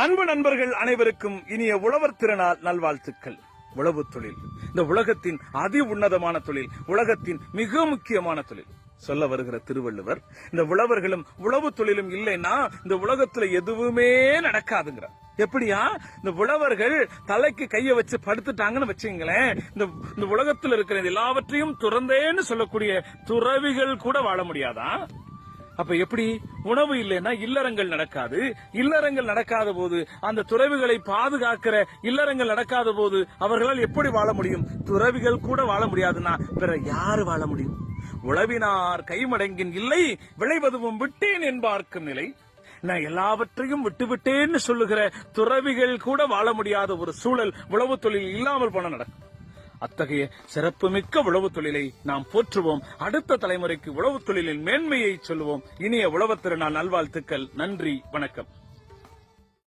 அன்பு நண்பர்கள் அனைவருக்கும் இனிய உழவர் திருநாள் நல்வாழ்த்துக்கள். உழவு தொழில். இந்த உலகத்தின் அதி உன்னதமான தொழில் உலகத்தின் மிக முக்கியமான தொழில். சொல்ல வருகிற திருவள்ளுவர் இந்த உழவர்களும் உழவு தொழிலும் இல்லைன்னா இந்த உலகத்துல எதுவுமே நடக்காதுங்கிறார் எப்படியா? இந்த உழவர்கள் தலைக்கு கைய வச்சு படுத்துட்டாங்கன்னு வச்சுங்களேன் இந்த இந்த உலகத்துல இருக்கிற எல்லாவற்றையும் துறந்தேன்னு சொல்லக்கூடிய துறவிகள் கூட வாழ முடியாதா? அப்ப எப்படி? உணவு இல்லைன்னா இல்லறங்கள் நடக்காது. இல்லறங்கள் நடக்காத போது அந்த துறவிகளை பாதுகாக்கிற இல்லறங்கள் நடக்காத போது அவர்களால் எப்படி வாழ முடியும்? துறவிகள் கூட வாழ முடியாதுன்னா பிற யாரு வாழ முடியும்? உழவினார் கைமடங்கின் இல்லை விளைவதுவும் விட்டேன் என்பார்க்கும் நிலை. நான் எல்லாவற்றையும் விட்டுவிட்டேன்னு சொல்லுகிற துறவிகள் கூட வாழ முடியாத ஒரு சூழல் உழவு தொழில் இல்லாமல் போன நடக்கும். அத்தகைய சிறப்புமிக்க உழவு தொழிலை நாம் போற்றுவோம். அடுத்த தலைமுறைக்கு உழவு தொழிலின் மேன்மையை சொல்லுவோம். இனிய உழவுத் திருநாள் நல்வாழ்த்துக்கள். நன்றி. வணக்கம்.